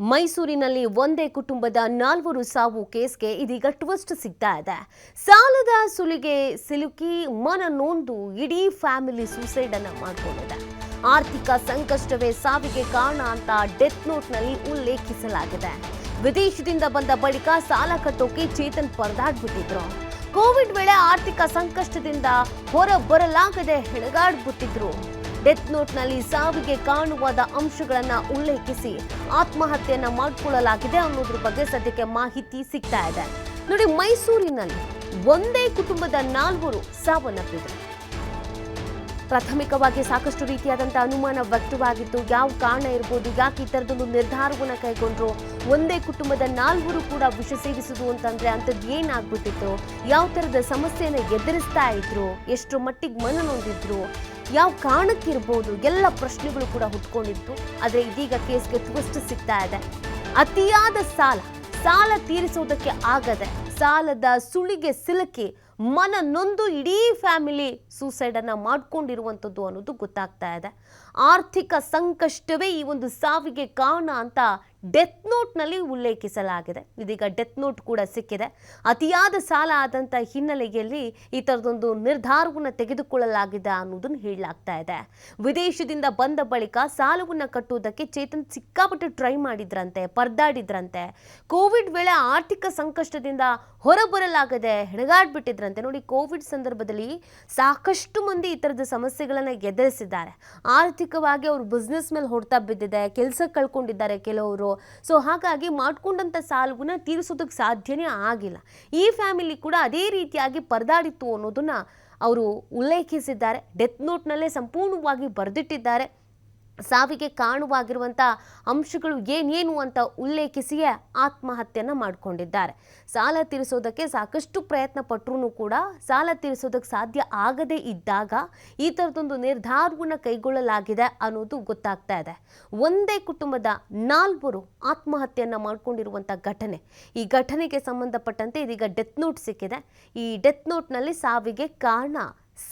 ಮೈಸೂರಿನಲ್ಲಿ ಒಂದೇ ಕುಟುಂಬದ ನಾಲ್ವರು ಸಾವು ಕೇಸ್ಗೆ ಇದೀಗ ಟ್ವಿಸ್ಟ್ ಸಿಗ್ತಾ ಇದೆ. ಸಾಲದ ಸುಲಿಗೆ ಸಿಲುಕಿ ಮನ ನೊಂದು ಇಡೀ ಫ್ಯಾಮಿಲಿ ಸೂಸೈಡ್ ಅನ್ನ ಮಾಡಿಕೊಂಡಿದೆ. ಆರ್ಥಿಕ ಸಂಕಷ್ಟವೇ ಸಾವಿಗೆ ಕಾರಣ ಅಂತ ಡೆತ್ ನೋಟ್ನಲ್ಲಿ ಉಲ್ಲೇಖಿಸಲಾಗಿದೆ. ವಿದೇಶದಿಂದ ಬಂದ ಬಳಿಕ ಸಾಲ ಕಟ್ಟೋಕೆ ಚೇತನ್ ಪರದಾಡ್ಬಿಟ್ಟಿದ್ರು. ಕೋವಿಡ್ ವೇಳೆ ಆರ್ಥಿಕ ಸಂಕಷ್ಟದಿಂದ ಹೊರ ಬರಲಾಗದೆ ಹೆಣಗಾಡ್ಬಿಟ್ಟಿದ್ರು. ಡೆತ್ ನೋಟ್ನಲ್ಲಿ ಸಾವಿಗೆ ಕಾರಣವಾದ ಅಂಶಗಳನ್ನು ಉಲ್ಲೇಖಿಸಿ ಆತ್ಮಹತ್ಯೆಯನ್ನು ಮಾಡಿಕೊಳ್ಳಲಾಗಿದೆ ಅನ್ನೋದ್ರ ಬಗ್ಗೆ ಸದ್ಯಕ್ಕೆ ಮಾಹಿತಿ ಸಿಗ್ತಾ ಇದೆ. ನೋಡಿ, ಮೈಸೂರಿನಲ್ಲಿ ಒಂದೇ ಕುಟುಂಬದ ನಾಲ್ವರು ಸಾವನ್ನಪ್ಪಿದರು. ಪ್ರಾಥಮಿಕವಾಗಿ ಸಾಕಷ್ಟು ರೀತಿಯಾದಂಥ ಅನುಮಾನ ವ್ಯಕ್ತವಾಗಿತ್ತು ಯಾವ ಕಾರಣ ಇರ್ಬೋದು, ಯಾಕೆ ಈ ಥರದೊಂದು ನಿರ್ಧಾರವನ್ನು ಕೈಗೊಂಡ್ರು, ಒಂದೇ ಕುಟುಂಬದ ನಾಲ್ವರು ಕೂಡ ವಿಷ ಸೇವಿಸುದು ಅಂತಂದರೆ ಅಂಥದ್ದು ಏನಾಗ್ಬಿಟ್ಟಿತ್ತು, ಯಾವ ಥರದ ಸಮಸ್ಯೆನ ಎದುರಿಸ್ತಾ ಇದ್ರು, ಎಷ್ಟರ ಮಟ್ಟಿಗೆ ಮನ ನೊಂದಿದ್ರು ಯಾವ ಕಾರಣಕ್ಕಿರ್ಬೋದು ಎಲ್ಲ ಪ್ರಶ್ನೆಗಳು ಕೂಡ ಹುಟ್ಕೊಂಡಿತ್ತು. ಆದರೆ ಇದೀಗ ಕೇಸ್ಗೆ ಟ್ವಿಸ್ಟ್ ಸಿಗ್ತಾ ಇದೆ. ಅತಿಯಾದ ಸಾಲ ಸಾಲ ತೀರಿಸೋದಕ್ಕೆ ಆಗದೆ ಸಾಲದ ಸುಳಿಗೆ ಸಿಲುಕಿ ಮನ ನೊಂದು ಇಡೀ ಫ್ಯಾಮಿಲಿ ಸೂಸೈಡ್ ಅನ್ನ ಮಾಡ್ಕೊಂಡಿರುವಂಥದ್ದು ಅನ್ನೋದು ಗೊತ್ತಾಗ್ತಾ ಇದೆ. ಆರ್ಥಿಕ ಸಂಕಷ್ಟವೇ ಈ ಒಂದು ಸಾವಿಗೆ ಕಾರಣ ಅಂತ ಡೆತ್ ನೋಟ್ನಲ್ಲಿ ಉಲ್ಲೇಖಿಸಲಾಗಿದೆ. ಇದೀಗ ಡೆತ್ ನೋಟ್ ಕೂಡ ಸಿಕ್ಕಿದೆ. ಅತಿಯಾದ ಸಾಲ ಆದಂಥ ಹಿನ್ನೆಲೆಯಲ್ಲಿ ಈ ಥರದೊಂದು ನಿರ್ಧಾರವನ್ನು ತೆಗೆದುಕೊಳ್ಳಲಾಗಿದೆ ಅನ್ನೋದನ್ನು ಹೇಳಲಾಗ್ತಾ ಇದೆ. ವಿದೇಶದಿಂದ ಬಂದ ಬಳಿಕ ಸಾಲವನ್ನು ಕಟ್ಟುವುದಕ್ಕೆ ಚೇತನ್ ಸಿಕ್ಕಾಪಟ್ಟು ಟ್ರೈ ಮಾಡಿದ್ರಂತೆ, ಪರ್ದಾಡಿದ್ರಂತೆ. ಕೋವಿಡ್ ವೇಳೆ ಆರ್ಥಿಕ ಸಂಕಷ್ಟದಿಂದ ಹೊರಬರಲಾಗದೆ ಹೆಣಗಾಡ್ಬಿಟ್ಟಿದ್ರಂತೆ. ನೋಡಿ, ಕೋವಿಡ್ ಸಂದರ್ಭದಲ್ಲಿ ಸಾಕಷ್ಟು ಮಂದಿ ಈ ಥರದ ಸಮಸ್ಯೆಗಳನ್ನು ಎದುರಿಸಿದ್ದಾರೆ. ಆರ್ಥಿಕವಾಗಿ ಅವರು ಬಿಸ್ನೆಸ್ ಮೇಲೆ ಹೊಡ್ತಾ ಬಿದ್ದಿದೆ ಕೆಲಸ ಕಳ್ಕೊಂಡಿದ್ದಾರೆ ಕೆಲವರು. ಸೊ ಹಾಗಾಗಿ ಮಾಡ್ಕೊಂಡಂಥ ಸಾಲವನ್ನ ತೀರಿಸೋದಕ್ಕೆ ಸಾಧ್ಯನೇ ಆಗಿಲ್ಲ. ಈ ಫ್ಯಾಮಿಲಿ ಕೂಡ ಅದೇ ರೀತಿಯಾಗಿ ಪರದಾಡಿತ್ತು ಅನ್ನೋದನ್ನು ಅವರು ಉಲ್ಲೇಖಿಸಿದ್ದಾರೆ. ಡೆತ್ ನೋಟ್ನಲ್ಲೇ ಸಂಪೂರ್ಣವಾಗಿ ಬರೆದಿಟ್ಟಿದ್ದಾರೆ. ಸಾವಿಗೆ ಕಾರಣವಾಗಿರುವಂಥ ಅಂಶಗಳು ಏನೇನು ಅಂತ ಉಲ್ಲೇಖಿಸಿಯೇ ಆತ್ಮಹತ್ಯೆಯನ್ನು ಮಾಡಿಕೊಂಡಿದ್ದಾರೆ. ಸಾಲ ತೀರಿಸೋದಕ್ಕೆ ಸಾಕಷ್ಟು ಪ್ರಯತ್ನ ಪಟ್ಟರೂ ಕೂಡ ಸಾಲ ತೀರಿಸೋದಕ್ಕೆ ಸಾಧ್ಯ ಆಗದೇ ಇದ್ದಾಗ ಈ ಥರದೊಂದು ನಿರ್ಧಾರವನ್ನು ಕೈಗೊಳ್ಳಲಾಗಿದೆ ಅನ್ನೋದು ಗೊತ್ತಾಗ್ತಾ ಇದೆ. ಒಂದೇ ಕುಟುಂಬದ ನಾಲ್ವರು ಆತ್ಮಹತ್ಯೆಯನ್ನು ಮಾಡಿಕೊಂಡಿರುವಂಥ ಘಟನೆ. ಈ ಘಟನೆಗೆ ಸಂಬಂಧಪಟ್ಟಂತೆ ಇದೀಗ ಡೆತ್ ನೋಟ್ ಸಿಕ್ಕಿದೆ. ಈ ಡೆತ್ ನೋಟ್ನಲ್ಲಿ ಸಾವಿಗೆ ಕಾರಣ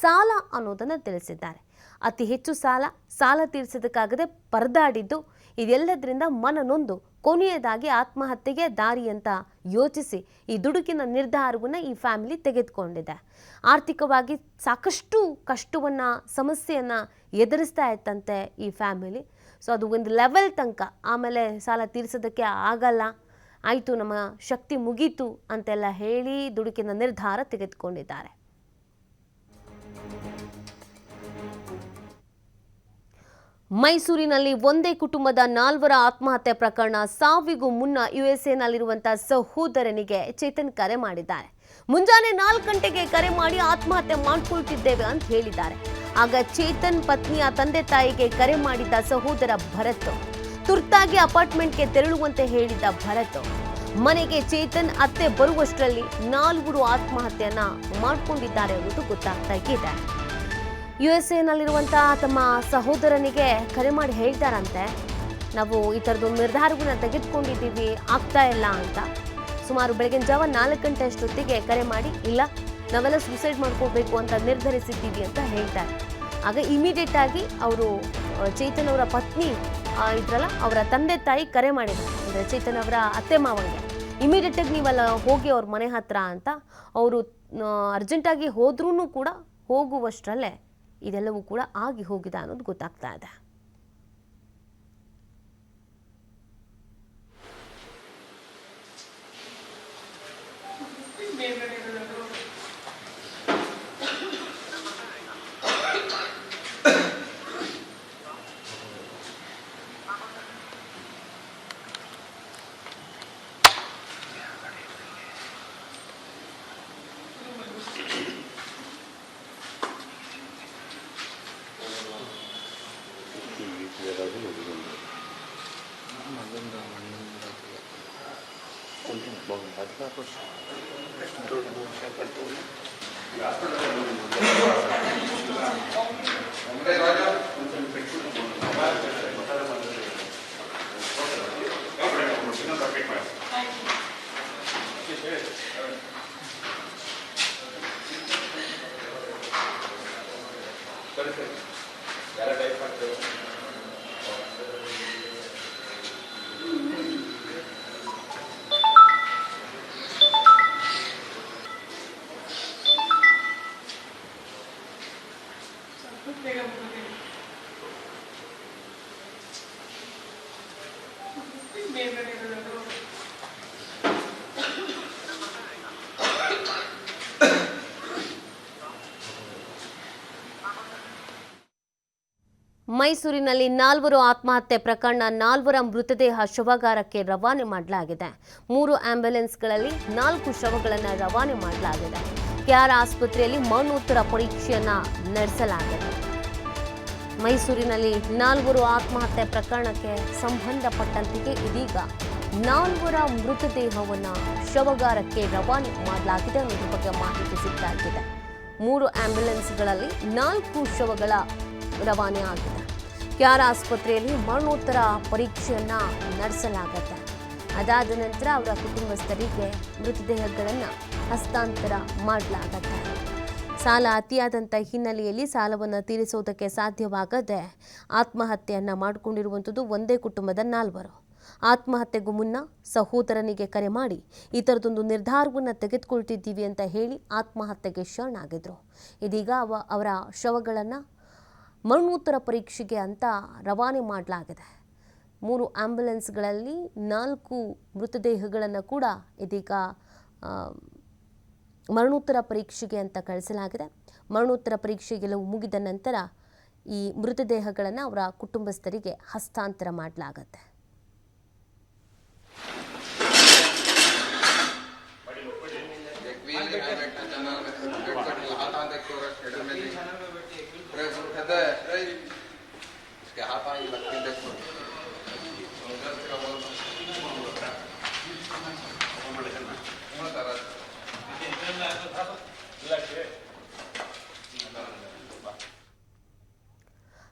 ಸಾಲ ಅನ್ನೋದನ್ನು ತಿಳಿಸಿದ್ದಾರೆ. ಅತಿ ಹೆಚ್ಚು ಸಾಲ ಸಾಲ ತೀರಿಸೋದಕ್ಕಾಗದೆ ಪರದಾಡಿದ್ದು, ಇದೆಲ್ಲದರಿಂದ ಮನನೊಂದು, ಕೊನೆಯದಾಗಿ ಆತ್ಮಹತ್ಯೆಗೆ ದಾರಿ ಅಂತ ಯೋಚಿಸಿ ಈ ದುಡುಕಿನ ನಿರ್ಧಾರವನ್ನು ಈ ಫ್ಯಾಮಿಲಿ ತೆಗೆದುಕೊಂಡಿದೆ. ಆರ್ಥಿಕವಾಗಿ ಸಾಕಷ್ಟು ಕಷ್ಟವನ್ನು, ಸಮಸ್ಯೆಯನ್ನು ಎದುರಿಸ್ತಾ ಇತ್ತಂತೆ ಈ ಫ್ಯಾಮಿಲಿ. ಸೊ ಅದು ಒಂದು ಲೆವೆಲ್ ತನಕ. ಆಮೇಲೆ ಸಾಲ ತೀರಿಸೋದಕ್ಕೆ ಆಗಲ್ಲ. ಆಯಿತು, ನಮ್ಮ ಶಕ್ತಿ ಮುಗೀತು ಅಂತೆಲ್ಲ ಹೇಳಿ ದುಡುಕಿನ ನಿರ್ಧಾರ ತೆಗೆದುಕೊಂಡಿದ್ದಾರೆ. ಮೈಸೂರಿನಲ್ಲಿ ಒಂದೇ ಕುಟುಂಬದ ನಾಲ್ವರ ಆತ್ಮಹತ್ಯೆ ಪ್ರಕರಣ ಸಾವಿಗೂ ಮುನ್ನ ಯುಎಸ್ಎನಲ್ಲಿರುವಂತಹ ಸಹೋದರನಿಗೆ ಚೇತನ್ ಕರೆ ಮಾಡಿದ್ದಾರೆ. ಮುಂಜಾನೆ ನಾಲ್ಕು ಗಂಟೆಗೆ ಕರೆ ಮಾಡಿ ಆತ್ಮಹತ್ಯೆ ಮಾಡಿಕೊಳ್ತಿದ್ದೇವೆ ಅಂತ ಹೇಳಿದ್ದಾರೆ. ಆಗ ಚೇತನ್ ಪತ್ನಿಯ ತಂದೆ ತಾಯಿಗೆ ಕರೆ ಮಾಡಿದ್ದ ಸಹೋದರ ಭರತ್, ತುರ್ತಾಗಿ ಅಪಾರ್ಟ್ಮೆಂಟ್ಗೆ ತೆರಳುವಂತೆ ಹೇಳಿದ್ದ ಭರತ್, ಮನೆಗೆ ಚೇತನ್ ಅತ್ತೆ ಬರುವಷ್ಟರಲ್ಲಿ ನಾಲ್ವರು ಆತ್ಮಹತ್ಯೆಯನ್ನ ಮಾಡ್ಕೊಂಡಿದ್ದಾರೆ ಅನ್ನೋದು ಗೊತ್ತಾಗ್ತಾ ಇದೆ. ಯು ಎಸ್ ಎನಲ್ಲಿರುವಂಥ ತಮ್ಮ ಸಹೋದರನಿಗೆ ಕರೆ ಮಾಡಿ ಹೇಳ್ತಾರಂತೆ. ನಾವು ಈ ಥರದ್ದು ನಿರ್ಧಾರವನ್ನು ತೆಗೆದುಕೊಂಡಿದ್ದೀವಿ, ಆಗ್ತಾ ಇಲ್ಲ ಅಂತ. ಸುಮಾರು ಬೆಳಗಿನ ಜಾವ ನಾಲ್ಕು ಗಂಟೆ ಅಷ್ಟೊತ್ತಿಗೆ ಕರೆ ಮಾಡಿ, ಇಲ್ಲ, ನಾವೆಲ್ಲ ಸೂಸೈಡ್ ಮಾಡ್ಕೋಬೇಕು ಅಂತ ನಿರ್ಧರಿಸಿದ್ದೀವಿ ಅಂತ ಹೇಳ್ತಾರೆ. ಆಗ ಇಮಿಡಿಯೇಟ್ ಆಗಿ ಅವರು ಚೇತನ್ ಅವರ ಪತ್ನಿ ಇದ್ರಲ್ಲ, ಅವರ ತಂದೆ ತಾಯಿ ಕರೆ ಮಾಡಿದ್ರು. ಅಂದರೆ ಚೇತನ್ ಅವರ ಅತ್ತೆ ಮಾವನಿಗೆ. ಇಮಿಡಿಯೇಟಾಗಿ ನೀವಲ್ಲ ಹೋಗಿ ಅವ್ರ ಮನೆ ಹತ್ರ ಅಂತ, ಅವರು ಅರ್ಜೆಂಟಾಗಿ ಹೋದ್ರೂ ಕೂಡ ಹೋಗುವಷ್ಟರಲ್ಲೇ ಇದೆಲ್ಲವೂ ಕೂಡ ಆಗಿ ಹೋಗಿದೆ ಅನ್ನೋದು ಗೊತ್ತಾಗ್ತಾ ಇದೆ. ಮೈಸೂರಿನಲ್ಲಿ ನಾಲ್ವರು ಆತ್ಮಹತ್ಯೆ ಪ್ರಕರಣ, ನಾಲ್ವರ ಮೃತದೇಹ ಶವಗಾರಕ್ಕೆ ರವಾನೆ ಮಾಡಲಾಗಿದೆ. ಮೂರು ಆಂಬ್ಯುಲೆನ್ಸ್ಗಳಲ್ಲಿ ನಾಲ್ಕು ಶವಗಳನ್ನು ರವಾನೆ ಮಾಡಲಾಗಿದೆ. ಕೆಆರ್ ಆಸ್ಪತ್ರೆಯಲ್ಲಿ ಮರಣೋತ್ತರ ಪರೀಕ್ಷೆಯನ್ನು ನಡೆಸಲಾಗಿದೆ. ಮೈಸೂರಿನಲ್ಲಿ ನಾಲ್ವರು ಆತ್ಮಹತ್ಯೆ ಪ್ರಕರಣಕ್ಕೆ ಸಂಬಂಧಪಟ್ಟಂತೆ ಇದೀಗ ನಾಲ್ವರ ಮೃತದೇಹವನ್ನು ಶವಗಾರಕ್ಕೆ ರವಾನೆ ಮಾಡಲಾಗಿದೆ ಅನ್ನೋದ್ರ ಬಗ್ಗೆ ಮಾಹಿತಿ ಸಿಗ್ತಾಗಿದೆ ಮೂರು ಆಂಬ್ಯುಲೆನ್ಸ್ಗಳಲ್ಲಿ ನಾಲ್ಕು ಶವಗಳ ರವಾನೆ ಆಗಿದೆ. ಕ್ಯಾರ್ ಆಸ್ಪತ್ರೆಯಲ್ಲಿ ಮರಣೋತ್ತರ ಪರೀಕ್ಷೆಯನ್ನು ನಡೆಸಲಾಗುತ್ತೆ. ಅದಾದ ನಂತರ ಅವರ ಕುಟುಂಬಸ್ಥರಿಗೆ ಮೃತದೇಹಗಳನ್ನು ಹಸ್ತಾಂತರ ಮಾಡಲಾಗತ್ತೆ. ಸಾಲ ಅತಿಯಾದಂಥ ಹಿನ್ನೆಲೆಯಲ್ಲಿ ಸಾಲವನ್ನು ತೀರಿಸೋದಕ್ಕೆ ಸಾಧ್ಯವಾಗದೆ ಆತ್ಮಹತ್ಯೆಯನ್ನು ಮಾಡಿಕೊಂಡಿರುವಂಥದ್ದು ಒಂದೇ ಕುಟುಂಬದ ನಾಲ್ವರು. ಆತ್ಮಹತ್ಯೆಗೂ ಮುನ್ನ ಸಹೋದರನಿಗೆ ಕರೆ ಮಾಡಿ ಈ ಥರದೊಂದು ನಿರ್ಧಾರವನ್ನು ತೆಗೆದುಕೊಳ್ತಿದ್ದೀವಿ ಅಂತ ಹೇಳಿ ಆತ್ಮಹತ್ಯೆಗೆ ಶರಣಾಗಿದ್ರು. ಇದೀಗ ಅವ ಅವರ ಶವಗಳನ್ನು ಮರಣೋತ್ತರ ಪರೀಕ್ಷೆಗೆ ಅಂತ ರವಾನೆ ಮಾಡಲಾಗಿದೆ. ಮೂರು ಆಂಬ್ಯುಲೆನ್ಸ್ಗಳಲ್ಲಿ ನಾಲ್ಕು ಮೃತದೇಹಗಳನ್ನು ಕೂಡ ಇದೀಗ ಮರಣೋತ್ತರ ಪರೀಕ್ಷೆಗೆ ಅಂತ ಕಳಿಸಲಾಗಿದೆ. ಮರಣೋತ್ತರ ಪರೀಕ್ಷೆ ಗೆಲುವು ಮುಗಿದ ನಂತರ ಈ ಮೃತದೇಹಗಳನ್ನು ಅವರ ಕುಟುಂಬಸ್ಥರಿಗೆ ಹಸ್ತಾಂತರ ಮಾಡಲಾಗತ್ತೆ. इसके हाथ आंद लगती देखो उधर से का बोल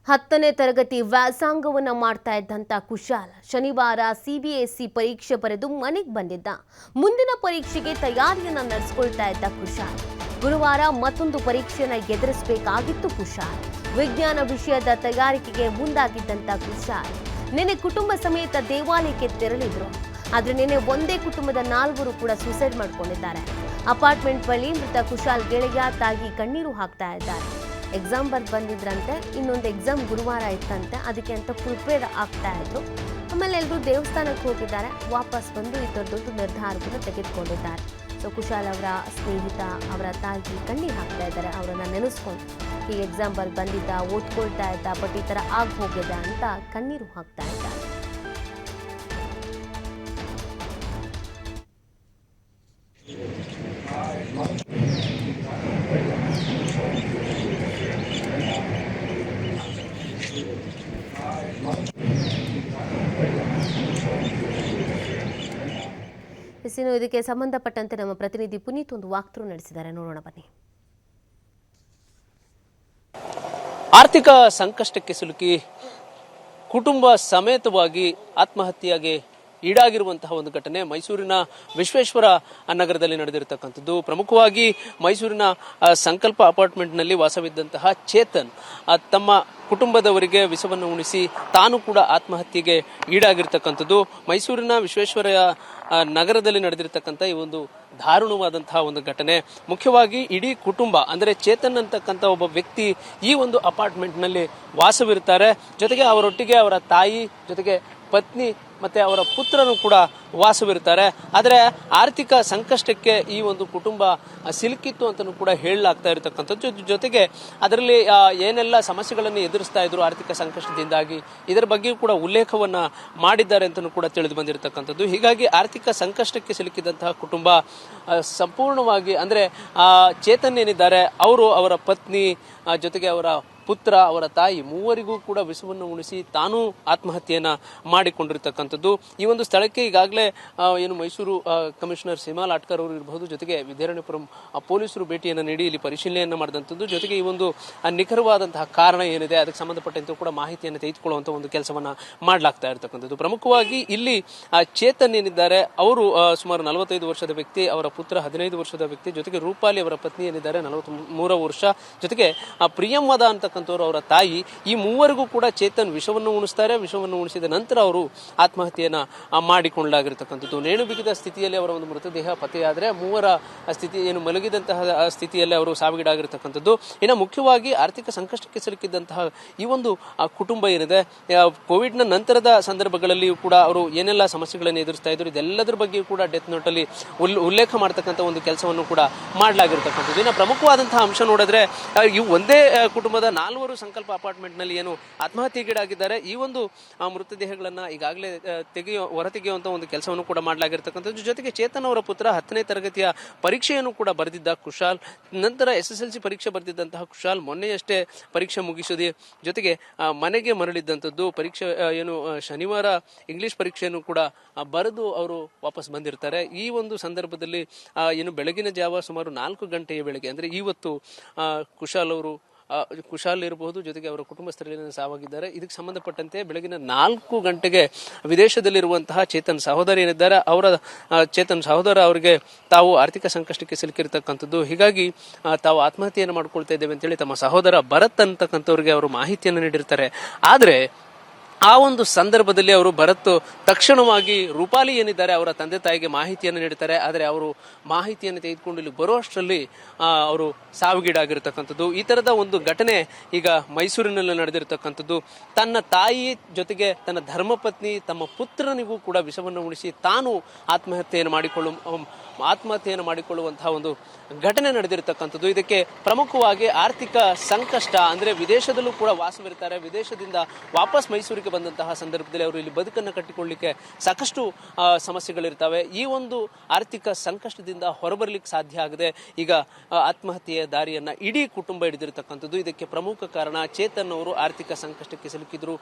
ಹತ್ತನೇ ತರಗತಿ ವ್ಯಾಸಂಗವನ್ನು ಮಾಡ್ತಾ ಇದ್ದಂಥ ಕುಶಾಲ್ ಶನಿವಾರ ಸಿಬಿಎಸ್ಇ ಪರೀಕ್ಷೆ ಬರೆದು ಮನೆಗೆ ಬಂದಿದ್ದ ಮುಂದಿನ ಪರೀಕ್ಷೆಗೆ ತಯಾರಿಯನ್ನ ನಡೆಸ್ಕೊಳ್ತಾ ಇದ್ದ ಕುಶಾಲ್ ಗುರುವಾರ ಮತ್ತೊಂದು ಪರೀಕ್ಷೆಯನ್ನು ಎದುರಿಸಬೇಕಾಗಿತ್ತು ಕುಶಾಲ್. ವಿಜ್ಞಾನ ವಿಷಯದ ತಯಾರಿಕೆಗೆ ಮುಂದಾಗಿದ್ದಂಥ ಕುಶಾಲ್. ನಿನ್ನೆ ಕುಟುಂಬ ಸಮೇತ ದೇವಾಲಯಕ್ಕೆ ತೆರಳಿದ್ರು. ಆದರೆ ನಿನ್ನೆ ಒಂದೇ ಕುಟುಂಬದ ನಾಲ್ವರು ಕೂಡ ಸೂಸೈಡ್ ಮಾಡ್ಕೊಂಡಿದ್ದಾರೆ. ಅಪಾರ್ಟ್ಮೆಂಟ್ ಬಳಿ ಮೃತ ಕುಶಾಲ್ ಗೆಳೆಯ ತಾಗಿ ಕಣ್ಣೀರು ಹಾಕ್ತಾ ಇದ್ದಾರೆ. ಎಕ್ಸಾಮ್ ಬರ್ದು ಬಂದಿದ್ರಂತೆ, ಇನ್ನೊಂದು ಎಕ್ಸಾಮ್ ಗುರುವಾರ ಇತ್ತಂತೆ, ಅದಕ್ಕೆ ಅಂತ ಪ್ರಿಪೇರ್ ಆಗ್ತಾ ಇದ್ರು. ಆಮೇಲೆ ಎಲ್ಲರೂ ದೇವಸ್ಥಾನಕ್ಕೆ ಹೋಗಿದ್ದಾರೆ, ವಾಪಸ್ ಬಂದು ಈ ಥರದೊಂದು ನಿರ್ಧಾರವನ್ನು ತೆಗೆದುಕೊಂಡಿದ್ದಾರೆ. ಸೊ ಕುಶಾಲ್ ಅವರ ಸ್ನೇಹಿತ ಅವರ ತಾಯಿ ಕಣ್ಣೀರು ಹಾಕ್ತಾ ಇದ್ದಾರೆ. ಅವರನ್ನ ನೆನೆಸ್ಕೊಂಡು ಈ ಎಕ್ಸಾಂಪಲ್ ಬಂದಿದ್ದಾ ಬಂದಿದ್ದ ಓದ್ಕೊಳ್ತಾ ಇದ್ದ ಬಟ್ ಈ ಥರ ಆಗಿ ಹೋಗಿದೆ ಅಂತ ಕಣ್ಣೀರು ಹಾಕ್ತಾ ಇದ್ದಾರೆ. ಇದಕ್ಕೆ ಸಂಬಂಧಪಟ್ಟಂತೆ ನಮ್ಮ ಪ್ರತಿನಿಧಿ ಪುನೀತ್ ಒಂದು ವಾಕ್ತೃ ನಡೆಸಿದ್ದಾರೆ. ನೋಡೋಣ, ಬನ್ನಿ. ಆರ್ಥಿಕ ಸಂಕಷ್ಟಕ್ಕೆ ಸಿಲುಕಿ ಕುಟುಂಬ ಸಮೇತವಾಗಿ ಆತ್ಮಹತ್ಯೆಯಾಗಿ ಈಡಾಗಿರುವಂತಹ ಒಂದು ಘಟನೆ ಮೈಸೂರಿನ ವಿಶ್ವೇಶ್ವರ ನಗರದಲ್ಲಿ ನಡೆದಿರತಕ್ಕಂಥದ್ದು. ಪ್ರಮುಖವಾಗಿ ಮೈಸೂರಿನ ಸಂಕಲ್ಪ ಅಪಾರ್ಟ್ಮೆಂಟ್ನಲ್ಲಿ ವಾಸವಿದ್ದಂತಹ ಚೇತನ್ ತಮ್ಮ ಕುಟುಂಬದವರಿಗೆ ವಿಷವನ್ನು ಉಣಿಸಿ ತಾನು ಕೂಡ ಆತ್ಮಹತ್ಯೆಗೆ ಈಡಾಗಿರ್ತಕ್ಕಂಥದ್ದು. ಮೈಸೂರಿನ ವಿಶ್ವೇಶ್ವರ ನಗರದಲ್ಲಿ ನಡೆದಿರತಕ್ಕಂಥ ಈ ಒಂದು ದಾರುಣವಾದಂತಹ ಒಂದು ಘಟನೆ. ಮುಖ್ಯವಾಗಿ ಇಡೀ ಕುಟುಂಬ, ಅಂದರೆ ಚೇತನ್ ಅಂತಕ್ಕಂಥ ಒಬ್ಬ ವ್ಯಕ್ತಿ ಈ ಒಂದು ಅಪಾರ್ಟ್ಮೆಂಟ್ನಲ್ಲಿ ವಾಸವಿರ್ತಾರೆ ಜೊತೆಗೆ ಅವರೊಟ್ಟಿಗೆ ಅವರ ತಾಯಿ, ಜೊತೆಗೆ ಪತ್ನಿ ಮತ್ತೆ ಅವರ ಪುತ್ರನು ಕೂಡ ವಾಸವಿರ್ತಾರೆ ಆದರೆ ಆರ್ಥಿಕ ಸಂಕಷ್ಟಕ್ಕೆ ಈ ಒಂದು ಕುಟುಂಬ ಸಿಲುಕಿತ್ತು ಅಂತಲೂ ಕೂಡ ಹೇಳಲಾಗ್ತಾ ಇರತಕ್ಕಂಥದ್ದು. ಜೊತೆಗೆ ಅದರಲ್ಲಿ ಏನೆಲ್ಲ ಸಮಸ್ಯೆಗಳನ್ನು ಎದುರಿಸ್ತಾ ಇದ್ರು ಆರ್ಥಿಕ ಸಂಕಷ್ಟದಿಂದಾಗಿ, ಇದರ ಬಗ್ಗೆಯೂ ಕೂಡ ಉಲ್ಲೇಖವನ್ನ ಮಾಡಿದ್ದಾರೆ ಅಂತಲೂ ಕೂಡ ತಿಳಿದು ಬಂದಿರತಕ್ಕಂಥದ್ದು. ಹೀಗಾಗಿ ಆರ್ಥಿಕ ಸಂಕಷ್ಟಕ್ಕೆ ಸಿಲುಕಿದಂತಹ ಕುಟುಂಬ ಸಂಪೂರ್ಣವಾಗಿ ಅಂದ್ರೆ ಚೇತನ್ ಏನಿದ್ದಾರೆ ಅವರು ಅವರ ಪತ್ನಿ ಜೊತೆಗೆ ಅವರ ಪುತ್ರ ಅವರ ತಾಯಿ ಮೂವರಿಗೂ ಕೂಡ ವಿಷವನ್ನು ಉಣಿಸಿ ತಾನೂ ಆತ್ಮಹತ್ಯೆಯನ್ನ ಮಾಡಿಕೊಂಡಿರ್ತಕ್ಕಂಥದ್ದು. ಈ ಒಂದು ಸ್ಥಳಕ್ಕೆ ಈಗಾಗಲೇ ಏನು ಮೈಸೂರು ಕಮಿಷನರ್ ಸೀಮಾ ಲಾಟ್ಕರ್ ಅವರು ಇರಬಹುದು. ಜೊತೆಗೆ ವಿದ್ಯಾರಣ್ಯಪುರಂ ಪೊಲೀಸರು ಭೇಟಿಯನ್ನು ನೀಡಿ ಇಲ್ಲಿ ಪರಿಶೀಲನೆಯನ್ನು ಮಾಡಿದಂಥದ್ದು. ಜೊತೆಗೆ ಈ ಒಂದು ನಿಖರವಾದಂತಹ ಕಾರಣ ಏನಿದೆ, ಅದಕ್ಕೆ ಸಂಬಂಧಪಟ್ಟಂತೆ ಕೂಡ ಮಾಹಿತಿಯನ್ನು ತೆಗೆದುಕೊಳ್ಳುವಂಥ ಒಂದು ಕೆಲಸವನ್ನ ಮಾಡಲಾಗ್ತಾ ಇರತಕ್ಕಂಥದ್ದು. ಪ್ರಮುಖವಾಗಿ ಇಲ್ಲಿ ಚೇತನ್ ಏನಿದ್ದಾರೆ, ಅವರು ಸುಮಾರು ನಲವತ್ತೈದು ವರ್ಷದ ವ್ಯಕ್ತಿ, ಅವರ ಪುತ್ರ ಹದಿನೈದು ವರ್ಷದ ವ್ಯಕ್ತಿ, ಜೊತೆಗೆ ರೂಪಾಲಿ ಅವರ ಪತ್ನಿ ಏನಿದ್ದಾರೆ ನಲವತ್ತ್ ಮೂರು ವರ್ಷ. ಜೊತೆಗೆ ಪ್ರಿಯಂವದ ಅಂತಕ್ಕಂಥ ಇರ್ತಕ್ಕಂಥವ್ರು ಅವರ ತಾಯಿ, ಈ ಮೂವರಿಗೂ ಕೂಡ ಚೇತನ್ ವಿಷವನ್ನು ಉಣಿಸ್ತಾರೆ. ವಿಷವನ್ನು ಉಣಿಸಿದ ನಂತರ ಅವರು ಆತ್ಮಹತ್ಯೆಯನ್ನು ಮಾಡಿಕೊಂಡಾಗಿರ್ತಕ್ಕಂಥದ್ದು. ನೇಣು ಬಿಗಿದ ಸ್ಥಿತಿಯಲ್ಲಿ ಅವರ ಒಂದು ಮೃತದೇಹ ಪತ್ತೆಯಾದರೆ ಮೂವರ ಸ್ಥಿತಿ ಏನು ಮಲಗಿದಂತಹ ಸ್ಥಿತಿಯಲ್ಲಿ ಅವರು ಸಾವಿಗೀಡಾಗಿರ್ತಕ್ಕಂಥದ್ದು. ಇನ್ನು ಮುಖ್ಯವಾಗಿ ಆರ್ಥಿಕ ಸಂಕಷ್ಟಕ್ಕೆ ಸಿಲುಕಿದ್ದಂತಹ ಈ ಒಂದು ಕುಟುಂಬ ಏನಿದೆ ಕೋವಿಡ್ನ ನಂತರದ ಸಂದರ್ಭಗಳಲ್ಲಿಯೂ ಕೂಡ ಅವರು ಏನೆಲ್ಲ ಸಮಸ್ಯೆಗಳನ್ನು ಎದುರಿಸ್ತಾ ಇದ್ರು, ಇದೆಲ್ಲದರ ಬಗ್ಗೆಯೂ ಕೂಡ ಡೆತ್ ನೋಟಲ್ಲಿ ಉಲ್, ಉಲ್ಲೇಖ ಮಾಡ್ತಕ್ಕಂಥ ಒಂದು ಕೆಲಸವನ್ನು ಕೂಡ ಮಾಡಲಾಗಿರ್ತಕ್ಕಂಥದ್ದು. ಇನ್ನು ಪ್ರಮುಖವಾದಂತಹ ಅಂಶ ನೋಡಿದ್ರೆ ಇವು ಒಂದೇ ಕುಟುಂಬದ ನಾಲ್ವರು ಸಂಕಲ್ಪ ಅಪಾರ್ಟ್ಮೆಂಟ್ನಲ್ಲಿ ಏನು ಆತ್ಮಹತ್ಯೆಗೀಡಾಗಿದ್ದಾರೆ ಈ ಒಂದು ಮೃತದೇಹಗಳನ್ನು ಈಗಾಗಲೇ ತೆಗೆಯೋ, ಹೊರತೆಗೆಯುವಂತ ಒಂದು ಕೆಲಸವನ್ನು ಕೂಡ ಮಾಡಲಾಗಿರ್ತಕ್ಕಂಥದ್ದು. ಜೊತೆಗೆ ಚೇತನ್ ಅವರ ಪುತ್ರ ಹತ್ತನೇ ತರಗತಿಯ ಪರೀಕ್ಷೆಯನ್ನು ಕೂಡ ಬರೆದಿದ್ದ ಕುಶಾಲ್, ನಂತರ ಎಸ್ ಎಸ್ ಎಲ್ ಸಿ ಪರೀಕ್ಷೆ ಬರೆದಿದ್ದಂತಹ ಕುಶಾಲ್ ಮೊನ್ನೆಯಷ್ಟೇ ಪರೀಕ್ಷೆ ಮುಗಿಸೋದಿ. ಜೊತೆಗೆ ಮನೆಗೆ ಮರಳಿದ್ದಂಥದ್ದು ಪರೀಕ್ಷೆ ಏನು ಶನಿವಾರ ಇಂಗ್ಲಿಷ್ ಪರೀಕ್ಷೆಯನ್ನು ಕೂಡ ಬರೆದು ಅವರು ವಾಪಸ್ ಬಂದಿರ್ತಾರೆ. ಈ ಒಂದು ಸಂದರ್ಭದಲ್ಲಿ ಏನು, ಬೆಳಗಿನ ಜಾವ ಸುಮಾರು ನಾಲ್ಕು ಗಂಟೆಯ ಬೆಳಗ್ಗೆ ಅಂದ್ರೆ ಇವತ್ತು ಕುಶಾಲ್ ಅವರು ಕುಶಾಲ್ ಇರಬಹುದು ಜೊತೆಗೆ ಅವರ ಕುಟುಂಬಸ್ಥರಲ್ಲಿ ಸಾವಾಗಿದ್ದಾರೆ. ಇದಕ್ಕೆ ಸಂಬಂಧಪಟ್ಟಂತೆ ಬೆಳಗಿನ ನಾಲ್ಕು ಗಂಟೆಗೆ ವಿದೇಶದಲ್ಲಿರುವಂತಹ ಚೇತನ್ ಸಹೋದರ ಏನಿದ್ದಾರೆ, ಅವರ ಚೇತನ್ ಸಹೋದರ ಅವರಿಗೆ ತಾವು ಆರ್ಥಿಕ ಸಂಕಷ್ಟಕ್ಕೆ ಸಿಲುಕಿರತಕ್ಕಂಥದ್ದು. ಹೀಗಾಗಿ ತಾವು ಆತ್ಮಹತ್ಯೆಯನ್ನು ಮಾಡ್ಕೊಳ್ತಾ ಇದ್ದೇವೆ ಅಂತೇಳಿ ತಮ್ಮ ಸಹೋದರ ಭರತ್ ಅಂತಕ್ಕಂಥವ್ರಿಗೆ ಅವರು ಮಾಹಿತಿಯನ್ನು ನೀಡಿರ್ತಾರೆ. ಆದರೆ ಆ ಒಂದು ಸಂದರ್ಭದಲ್ಲಿ ಅವರು ಭರತ್ ತಕ್ಷಣವಾಗಿ ರೂಪಾಲಿ ಏನಿದ್ದಾರೆ, ಅವರ ತಂದೆ ತಾಯಿಗೆ ಮಾಹಿತಿಯನ್ನು ನೀಡುತ್ತಾರೆ. ಆದರೆ ಅವರು ಮಾಹಿತಿಯನ್ನು ತೆಗೆದುಕೊಂಡು ಇಲ್ಲಿ ಬರುವಷ್ಟರಲ್ಲಿ ಅವರು ಸಾವಿಗೀಡಾಗಿರ್ತಕ್ಕಂಥದ್ದು. ಈ ತರದ ಒಂದು ಘಟನೆ ಈಗ ಮೈಸೂರಿನಲ್ಲಿ ನಡೆದಿರ್ತಕ್ಕಂಥದ್ದು. ತನ್ನ ತಾಯಿ ಜೊತೆಗೆ ತನ್ನ ಧರ್ಮಪತ್ನಿ, ತಮ್ಮ ಪುತ್ರನಿಗೂ ಕೂಡ ವಿಷವನ್ನು ಉಣಿಸಿ ತಾನು ಆತ್ಮಹತ್ಯೆಯನ್ನು ಮಾಡಿಕೊಳ್ಳು ಆತ್ಮಹತ್ಯೆಯನ್ನು ಮಾಡಿಕೊಳ್ಳುವಂತಹ ಒಂದು ಘಟನೆ ನಡೆದಿರತಕ್ಕಂಥದ್ದು. ಇದಕ್ಕೆ ಪ್ರಮುಖವಾಗಿ ಆರ್ಥಿಕ ಸಂಕಷ್ಟ, ಅಂದ್ರೆ ವಿದೇಶದಲ್ಲೂ ಕೂಡ ವಾಸವಿರ್ತಾರೆ ವಿದೇಶದಿಂದ ವಾಪಸ್ ಮೈಸೂರಿಗೆ ಬಂದಂತಹ ಸಂದರ್ಭದಲ್ಲಿ ಅವರು ಇಲ್ಲಿ ಬದುಕನ್ನು ಕಟ್ಟಿಕೊಳ್ಳಲಿಕ್ಕೆ ಸಾಕಷ್ಟು ಸಮಸ್ಯೆಗಳಿರ್ತವೆ. ಈ ಒಂದು ಆರ್ಥಿಕ ಸಂಕಷ್ಟದಿಂದ ಹೊರಬರಲಿಕ್ಕೆ ಸಾಧ್ಯ ಆಗದೆ ಈಗ ಆತ್ಮಹತ್ಯೆಯ ದಾರಿಯನ್ನ ಇಡೀ ಕುಟುಂಬ ಹಿಡಿದಿರತಕ್ಕಂಥದ್ದು. ಇದಕ್ಕೆ ಪ್ರಮುಖ ಕಾರಣ ಚೇತನ್ ಅವರು ಆರ್ಥಿಕ ಸಂಕಷ್ಟಕ್ಕೆ ಸಿಲುಕಿದ್ರು.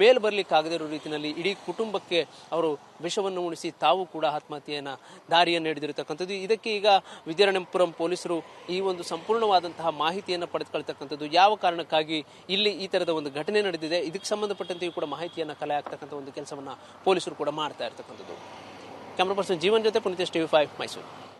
ಮೇಲ್ ಬರ್ಲಿಕ್ಕಾಗದೇ ಇರೋ ರೀತಿಯಲ್ಲಿ ಇಡೀ ಕುಟುಂಬಕ್ಕೆ ಅವರು ವಿಷವನ್ನು ಉಣಿಸಿ ತಾವು ಕೂಡ ಆತ್ಮಹತ್ಯೆಯನ್ನು ದಾರಿಯನ್ನು ಹಿಡಿದಿರತಕ್ಕಂಥದ್ದು. ಇದಕ್ಕೆ ಈಗ ವಿದ್ಯಾರಣ್ಯಪುರಂ ಪೊಲೀಸರು ಈ ಒಂದು ಸಂಪೂರ್ಣವಾದಂತಹ ಮಾಹಿತಿಯನ್ನು ಪಡೆದುಕೊಳ್ತಕ್ಕಂಥದ್ದು. ಯಾವ ಕಾರಣಕ್ಕಾಗಿ ಇಲ್ಲಿ ಈ ತರದ ಒಂದು ಘಟನೆ ನಡೆದಿದೆ, ಇದಕ್ಕೆ ಸಂಬಂಧಪಟ್ಟಂತೆಯೂ ಕೂಡ ಮಾಹಿತಿಯನ್ನ ಕಲೆ ಆಗ್ತಕ್ಕಂಥ ಒಂದು ಕೆಲಸವನ್ನ ಪೊಲೀಸರು ಕೂಡ ಮಾಡ್ತಾ ಇರ್ತಕ್ಕಂಥದ್ದು. ಕ್ಯಾಮ್ರಾ ಪರ್ಸನ್ ಜೀವನ್ ಜೊತೆ ಪುನೀತೇಶ್ ಟಿವಿ ಫೈವ್ ಮೈಸೂರು.